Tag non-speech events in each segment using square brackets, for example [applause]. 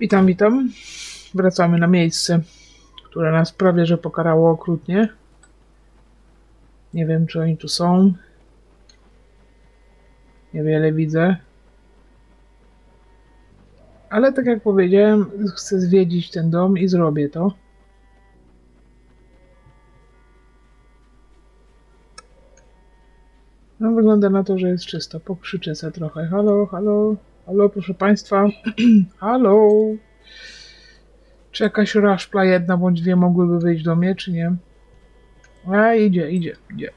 Witam, witam. Wracamy na miejsce, które nas prawie że pokarało okrutnie. Nie wiem, czy oni tu są. Niewiele widzę. Ale tak jak powiedziałem, chcę zwiedzić ten dom i zrobię to. No, wygląda na to, że jest czysto. Pokrzyczę trochę. Halo, halo, halo, proszę państwa. [clears throat] halo. Czy jakaś raszpla jedna bądź dwie mogłyby wyjść do mnie, czy nie? A, idzie, idzie, idzie.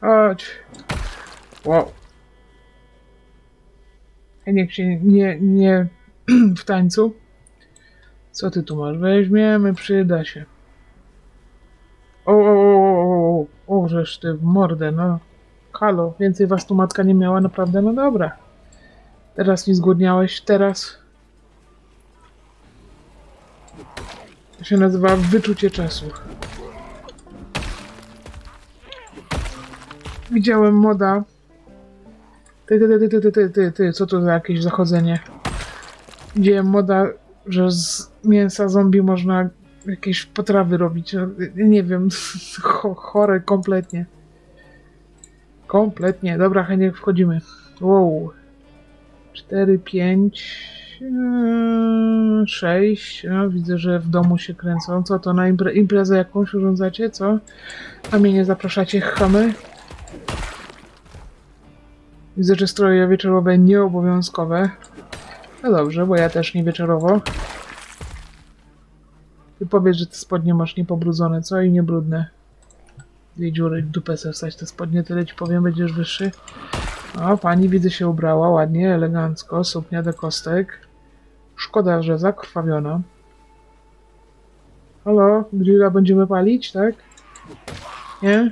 Chodź. Wow. Niech się nie, nie [clears throat] w tańcu. Co ty tu masz? Weźmiemy, przyda się. O, o, o, o, o, żeż ty w mordę, no. Halo, więcej was tu matka nie miała, naprawdę? No dobra. Teraz mi zgłodniałeś, teraz. To się nazywa wyczucie czasu. Widziałem moda. Ty, ty, ty, ty, ty, ty, ty, ty, co to za jakieś zachodzenie? Widziałem moda, że z mięsa zombie można jakieś potrawy robić. Nie wiem, [laughs] cho- chore kompletnie. Kompletnie. Dobra, chętnie wchodzimy. Wow. 4, 5, 6. No, widzę, że w domu się kręcą. Co to na impre imprezę jakąś urządzacie? Co? A mnie nie zapraszacie, chamy? Widzę, że stroje wieczorowe nieobowiązkowe. No dobrze, bo ja też nie wieczorowo. Ty powiedz, że te spodnie masz niepobrudzone, co? I niebrudne. Dwie dziury, dupę sobie wstać te spodnie, tyle ci powiem, będziesz wyższy. O, pani widzę się ubrała ładnie, elegancko, suknia do kostek. Szkoda, że zakrwawiona. Halo, grilla będziemy palić, tak? Nie?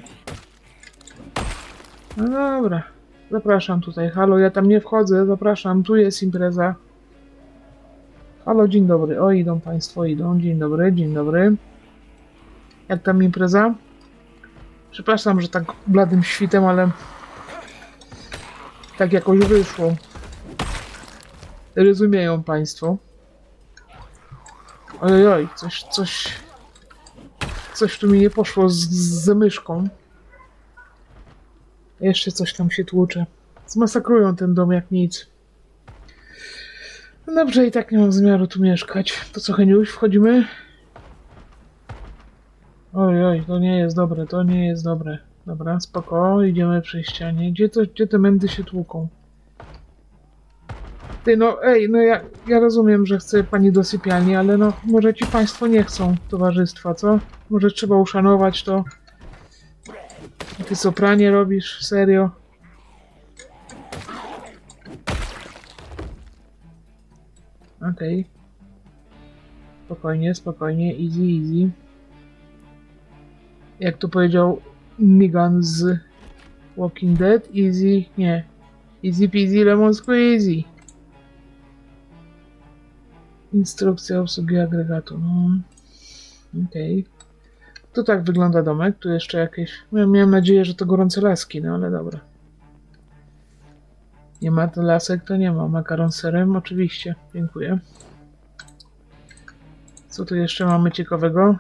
No dobra. Zapraszam tutaj. Halo, ja tam nie wchodzę, zapraszam, tu jest impreza. Halo, dzień dobry. O, idą państwo, idą. Dzień dobry, dzień dobry. Jak tam impreza? Przepraszam, że tak bladym świtem, ale tak jakoś wyszło. Rozumieją Państwo. Ojej, oj, coś, coś, coś tu mi nie poszło z, z zamyszką. Jeszcze coś tam się tłucze. Zmasakrują ten dom jak nic. No dobrze, i tak nie mam zamiaru tu mieszkać. To co, Heniuś, wchodzimy? Oj, oj, to nie jest dobre, to nie jest dobre. Dobra, spoko, idziemy przy ścianie. Gdzie, to, gdzie te mędy się tłuką? Ty, no ej, no ja, ja rozumiem, że chce pani do sypialni, ale no może ci państwo nie chcą towarzystwa, co? Może trzeba uszanować to. Ty co, pranie robisz? Serio? Okej. Spokojnie, spokojnie, easy, easy. Jak to powiedział Negan z Walking Dead, easy, nie. Easy peasy lemon squeezy. Instrukcja obsługi agregatu, no. Okej. To tak wygląda domek, tu jeszcze jakieś... Ja miałem nadzieję, że to gorące laski, no ale dobra. Nie ma to lasek, to nie ma. Makaron serem, oczywiście. Dziękuję. Co tu jeszcze mamy ciekawego?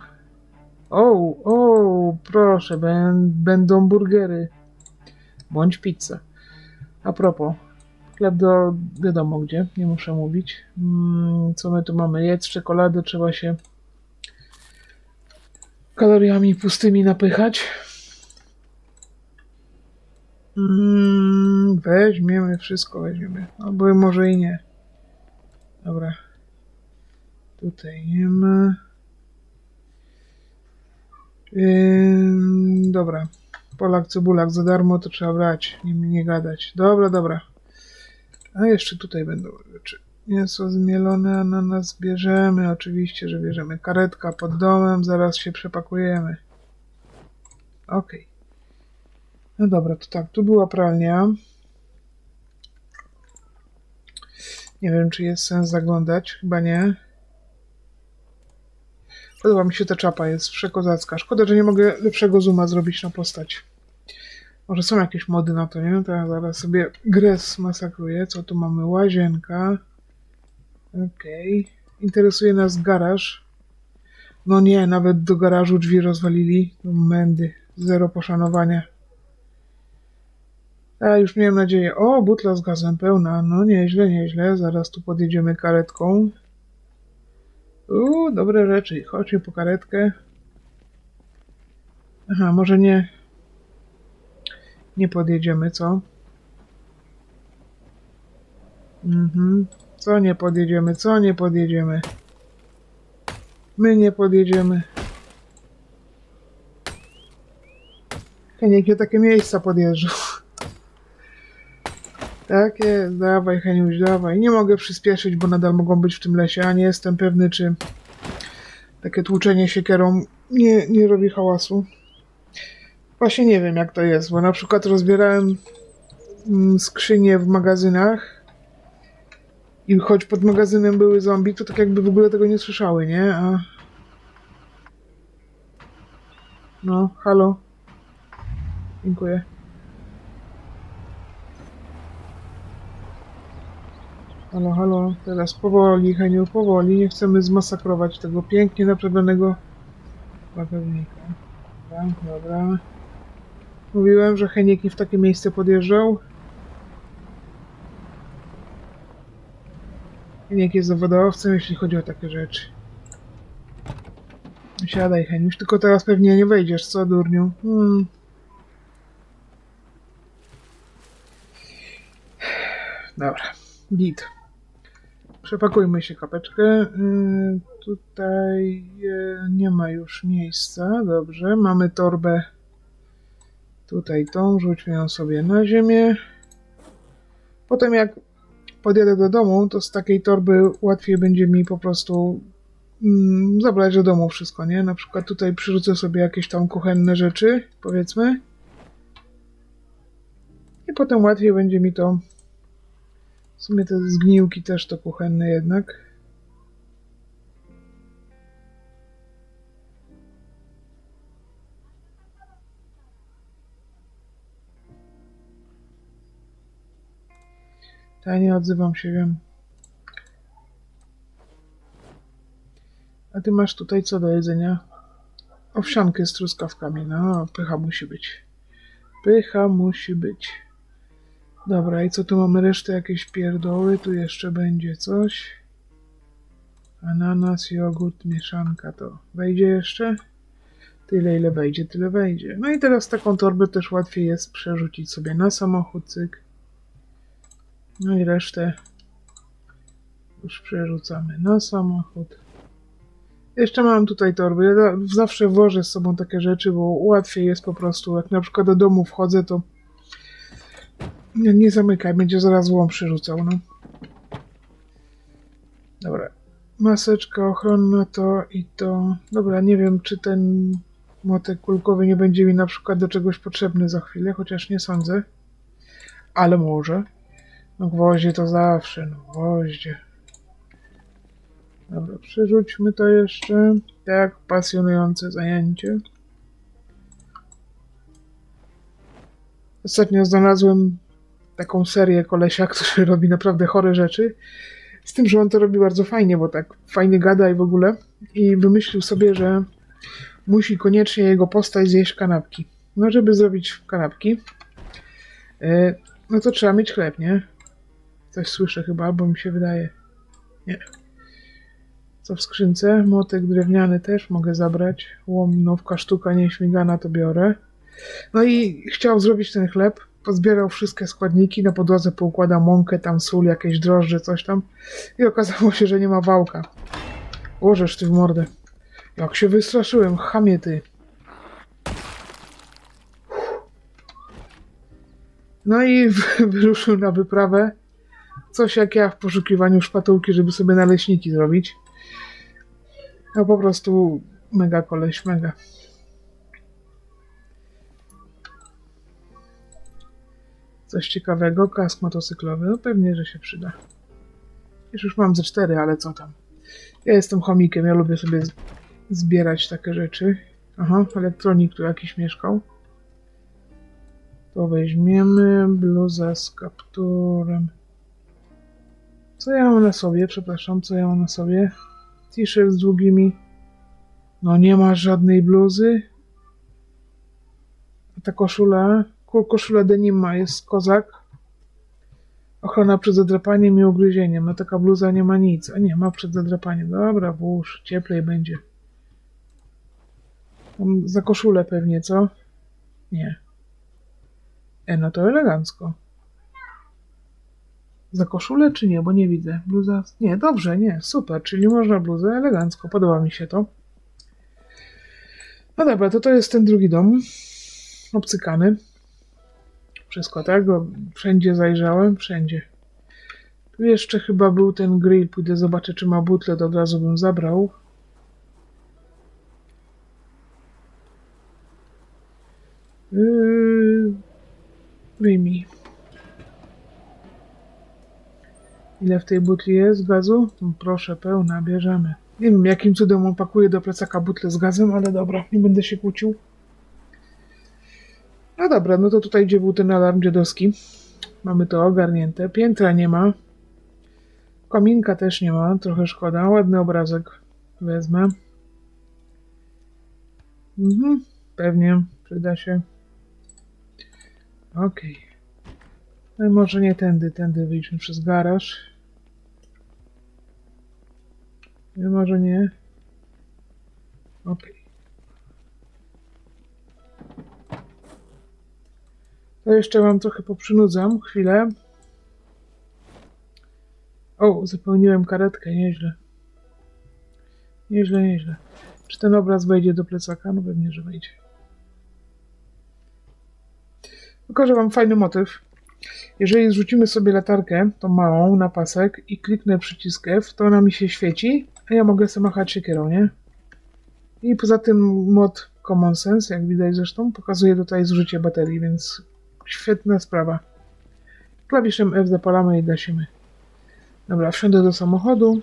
O, o, proszę, będą burgery. Bądź pizza. A propos, chleb do wiadomo gdzie, nie muszę mówić. Mm, co my tu mamy? Jedz czekoladę, trzeba się kaloriami pustymi napychać. Mm, weźmiemy wszystko, weźmiemy. Albo może i nie. Dobra. Tutaj nie ma. Ym, dobra. Polak, cebulak za darmo to trzeba brać, nie, nie gadać. Dobra, dobra. A jeszcze tutaj będą rzeczy. Mięso zmielone, ananas bierzemy. Oczywiście, że bierzemy. Karetka pod domem, zaraz się przepakujemy. Okej. No dobra, to tak, tu była pralnia. Nie wiem, czy jest sens zaglądać. Chyba nie. Podoba mi się ta czapa, jest przekozacka. Szkoda, że nie mogę lepszego zooma zrobić na postać. Może są jakieś mody na to, nie? To ja zaraz sobie grę masakruję. Co tu mamy? Łazienka. Okej. interesuje nas garaż. No nie, nawet do garażu drzwi rozwalili. No Mędy, zero poszanowania. A już miałem nadzieję. O, butla z gazem pełna. No nieźle, nieźle. Zaraz tu podjedziemy karetką. Uuu, dobre rzeczy. Chodźmy po karetkę. Aha, może nie. Nie podjedziemy, co? Mhm. Co nie podjedziemy, co nie podjedziemy? My nie podjedziemy. Heniek nie takie miejsca podjeżdżał. Tak jest, dawaj Heniuś, dawaj. Nie mogę przyspieszyć, bo nadal mogą być w tym lesie, a nie jestem pewny, czy takie tłuczenie siekierą nie, nie robi hałasu. Właśnie nie wiem, jak to jest, bo na przykład rozbierałem mm, skrzynie w magazynach i choć pod magazynem były zombie, to tak jakby w ogóle tego nie słyszały, nie? A... No, halo. Dziękuję. Halo, halo, teraz powoli, Heniu, powoli, nie chcemy zmasakrować tego pięknie naprawionego bagownika. Dobra, dobra. Mówiłem, że Henieki w takie miejsce podjeżdżał. Heniek jest zawodowcem, jeśli chodzi o takie rzeczy. Siadaj, Heniuś, tylko teraz pewnie nie wejdziesz, co, durniu? Hmm. Dobra, git. Przepakujmy się kapeczkę. Yy, tutaj yy, nie ma już miejsca. Dobrze, mamy torbę. Tutaj tą, rzućmy ją sobie na ziemię. Potem jak podjadę do domu, to z takiej torby łatwiej będzie mi po prostu mm, zabrać do domu wszystko, nie? Na przykład tutaj przyrzucę sobie jakieś tam kuchenne rzeczy, powiedzmy. I potem łatwiej będzie mi to w sumie te zgniłki też to kuchenne jednak. Ja nie odzywam się, wiem. A ty masz tutaj co do jedzenia? Owsiankę z truskawkami. No, pycha musi być. Pycha musi być. Dobra, i co tu mamy resztę? Jakieś pierdoły, tu jeszcze będzie coś. Ananas, jogurt, mieszanka to wejdzie jeszcze? Tyle ile wejdzie, tyle wejdzie. No i teraz taką torbę też łatwiej jest przerzucić sobie na samochód, cyk. No i resztę już przerzucamy na samochód. Jeszcze mam tutaj torby. Ja za- zawsze wożę z sobą takie rzeczy, bo łatwiej jest po prostu. Jak na przykład do domu wchodzę, to nie, nie zamykaj, będzie zaraz łom przerzucał, no. Dobra. Maseczka ochronna to i to. Dobra, nie wiem, czy ten młotek kulkowy nie będzie mi na przykład do czegoś potrzebny za chwilę, chociaż nie sądzę. Ale może. No gwoździe to zawsze, no gwoździe. Dobra, przerzućmy to jeszcze. Tak, pasjonujące zajęcie. Ostatnio znalazłem taką serię kolesia, [laughs] który robi naprawdę chore rzeczy. Z tym, że on to robi bardzo fajnie, bo tak fajnie gada i w ogóle. I wymyślił sobie, że musi koniecznie jego postać zjeść kanapki. No, żeby zrobić kanapki, yy, no to trzeba mieć chleb, nie? Coś słyszę chyba, bo mi się wydaje. Nie. Co w skrzynce? Motek drewniany też mogę zabrać. Łomnówka, sztuka nieśmigana to biorę. No i chciał zrobić ten chleb. Pozbierał wszystkie składniki, na podłodze poukładał mąkę, tam sól, jakieś drożdże, coś tam. I okazało się, że nie ma wałka. Łożesz ty w mordę. Jak się wystraszyłem, chamie ty. No i wyruszył na wyprawę. Coś jak ja w poszukiwaniu szpatułki, żeby sobie naleśniki zrobić. No po prostu mega koleś, mega. Coś ciekawego, kask motocyklowy, no pewnie, że się przyda. Już już mam ze cztery, ale co tam. Ja jestem chomikiem, ja lubię sobie zbierać takie rzeczy. Aha, elektronik tu jakiś mieszkał. To weźmiemy, bluza z kapturem. Co ja mam na sobie? Przepraszam, co ja mam na sobie? T-shirt z długimi. No nie masz żadnej bluzy. A ta koszula, ko- koszula denima jest kozak. Ochrona przed zadrapaniem i ugryzieniem. No taka bluza nie ma nic. A nie, ma przed zadrapaniem. Dobra, włóż, cieplej będzie. Tam za koszulę pewnie, co? Nie. E, no to elegancko. Za koszulę czy nie? Bo nie widzę. Bluza. Nie, dobrze, nie, super. Czyli można bluzę elegancko. Podoba mi się to. No dobra, to to jest ten drugi dom. Obcykany. Wszystko, tak? Wszędzie zajrzałem, wszędzie. Tu jeszcze chyba był ten grill. Pójdę zobaczę, czy ma butlę, to od razu bym zabrał. Yy... Wyjmij. Ile w tej butli jest gazu? No Proszę, pełna, bierzemy. Nie wiem, jakim cudem on pakuje do plecaka butlę z gazem, ale dobra, nie będę się kłócił. No dobra, no to tutaj, gdzie był ten alarm dziadowski, mamy to ogarnięte. Piętra nie ma. Kominka też nie ma, trochę szkoda. Ładny obrazek wezmę. Mhm, pewnie, przyda się. Okej. No i może nie tędy, tędy wyjdźmy przez garaż. Nie, może nie. Okej. To jeszcze wam trochę poprzynudzam, chwilę. O, zapełniłem karetkę, nieźle. Nieźle, nieźle. Czy ten obraz wejdzie do plecaka? No pewnie, że wejdzie. Pokażę wam fajny motyw. Jeżeli zrzucimy sobie latarkę, tą małą, na pasek i kliknę przycisk F, to ona mi się świeci, a ja mogę sobie machać siekierą, nie? I poza tym mod Common Sense, jak widać zresztą, pokazuje tutaj zużycie baterii, więc świetna sprawa. Klawiszem F zapalamy i gasimy. Dobra, wsiądę do samochodu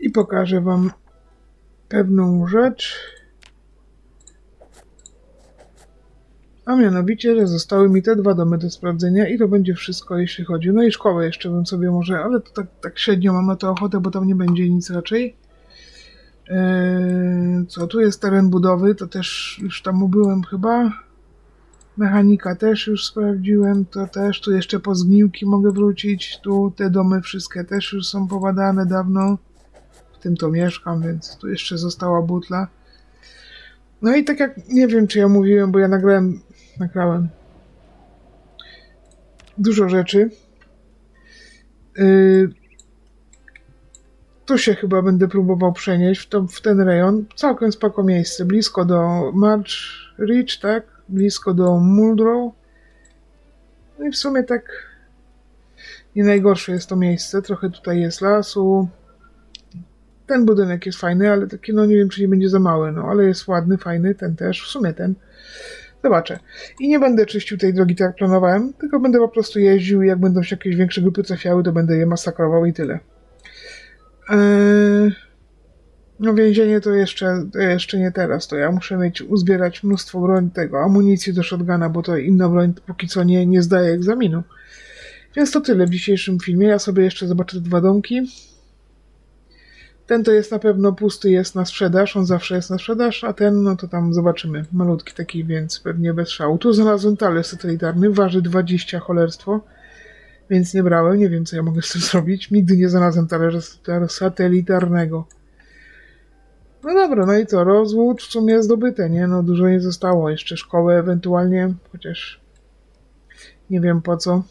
i pokażę wam pewną rzecz. A mianowicie, że zostały mi te dwa domy do sprawdzenia i to będzie wszystko, jeśli chodzi. No i szkołę jeszcze bym sobie może, ale to tak, tak średnio mam na to ochotę, bo tam nie będzie nic raczej. Co, tu jest teren budowy, to też już tam byłem chyba. Mechanika też już sprawdziłem, to też. Tu jeszcze po zgniłki mogę wrócić. Tu te domy wszystkie też już są pobadane dawno. W tym to mieszkam, więc tu jeszcze została butla. No i tak jak, nie wiem czy ja mówiłem, bo ja nagrałem, nagrałem dużo rzeczy. Tu się chyba będę próbował przenieść w, to, w ten rejon. Całkiem spoko miejsce, blisko do March Ridge, tak? Blisko do Muldrow. No i w sumie tak nie najgorsze jest to miejsce. Trochę tutaj jest lasu. Ten budynek jest fajny, ale taki, no nie wiem, czy nie będzie za mały, no ale jest ładny, fajny, ten też, w sumie ten. Zobaczę. I nie będę czyścił tej drogi tak jak planowałem, tylko będę po prostu jeździł i jak będą się jakieś większe grupy trafiały, to będę je masakrował i tyle. Eee, no więzienie to jeszcze, to jeszcze nie teraz, to ja muszę mieć, uzbierać mnóstwo broń tego, amunicji do shotguna, bo to inna broń póki co nie, nie zdaje egzaminu. Więc to tyle w dzisiejszym filmie. Ja sobie jeszcze zobaczę dwa domki. Ten to jest na pewno pusty, jest na sprzedaż, on zawsze jest na sprzedaż, a ten, no to tam zobaczymy. Malutki taki, więc pewnie bez szału. Tu znalazłem talerz satelitarny, waży 20 cholerstwo, więc nie brałem, nie wiem co ja mogę z tym zrobić. Nigdy nie znalazłem talerza satelitarnego. No dobra, no i co, rozwód w sumie zdobyte, nie? No dużo nie zostało, jeszcze szkołę ewentualnie, chociaż nie wiem po co.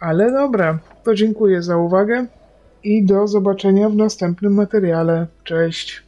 Ale dobra, to dziękuję za uwagę i do zobaczenia w następnym materiale. Cześć.